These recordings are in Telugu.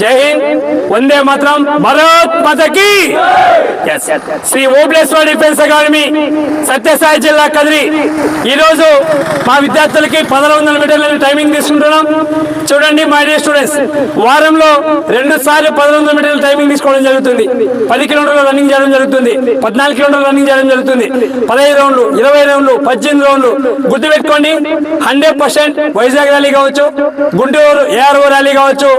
జై హింద్. వందే మాత్రం భరత్ మాతకి శ్రీ ఓబ్లేశ్వర డిఫెన్స్ అకాడమీ సత్యసాయి జిల్లా కదిరి. ఈరోజు మా విద్యార్థులకి పదహారు వందల మీటర్ల టైమింగ్ తీసుకుంటున్నాం. చూడండి మై డియర్ స్టూడెంట్స్ వారంలో రెండు సార్లు పదహారు వందల మీటర్ల టైమింగ్ తీసుకోవడం జరుగుతుంది. పది కిలోమీటర్లు రన్నింగ్ చేయడం జరుగుతుంది. పద్నాలుగు కిలోమీటర్లు రన్నింగ్ చేయడం జరుగుతుంది. పదహైదు రౌండ్లు ఇరవై రౌండ్లు పద్దెనిమిది రౌండ్లు గుర్తుపెట్టుకోండి. హండ్రెడ్ పర్సెంట్ వైజాగ్ ర్యాలీ కావచ్చు గుంటూరు ఏఆర్ఓ ర్యాలీ కావచ్చు.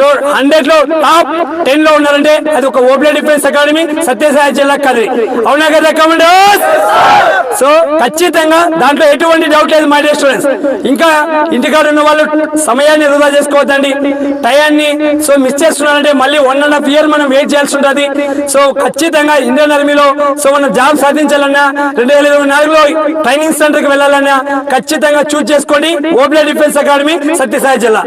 సో హండ్రెడ్లో టాప్ టెన్లో ఉన్నారంటే అది ఒక ఓపెన్ డిఫెన్స్ అకాడమీ సత్యసాయి జిల్లా కదిరి అవునా కదా కమాండర్స్? సో ఖచ్చితంగా దాంట్లో ఎటువంటి డౌట్ లేదు మై డియర్ స్టూడెంట్స్ ఇంకా ఇంటికాడ ఉన్న వాళ్ళు సమయాన్ని వృధా చేసుకోవద్దండి. టయాన్ని సో మిస్ చేస్తున్నారంటే మళ్ళీ వన్ అండ్ హాఫ్ ఇయర్ మనం వెయిట్ చేయాల్సి ఉంటుంది. సో ఖచ్చితంగా ఇండియన్ ఆర్మీలో సో మనం జాబ్ సాధించాలన్నా రెండు వేల ఇరవై నాలుగులో ట్రైనింగ్ సెంటర్కి వెళ్ళాలన్నా ఖచ్చితంగా చూస్ చేసుకోండి. ఓపెన్ డిఫెన్స్ అకాడమీ సత్యసాయి జిల్లా.